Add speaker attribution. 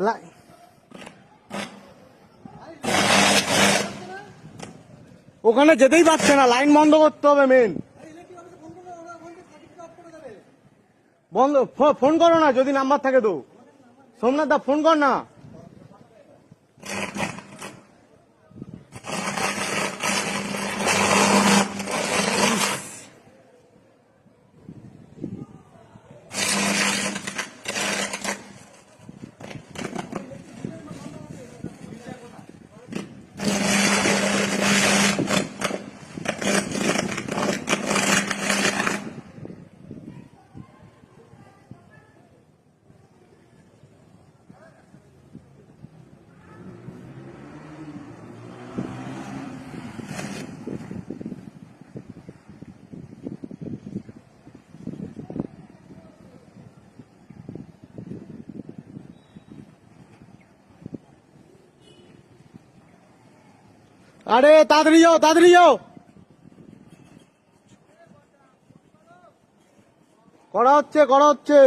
Speaker 1: লাই- ওখানে যেতেই পারছে না, লাইন বন্ধ করতে হবে মেন বন্ধ ফোন করো না, যদি নাম্বার থাকে তো। সোমনাথ দা ফোন কর না। আরে তাড়াতাড়ি যাও তাড়াতাড়ি যাও। করা হচ্ছে করা হচ্ছে।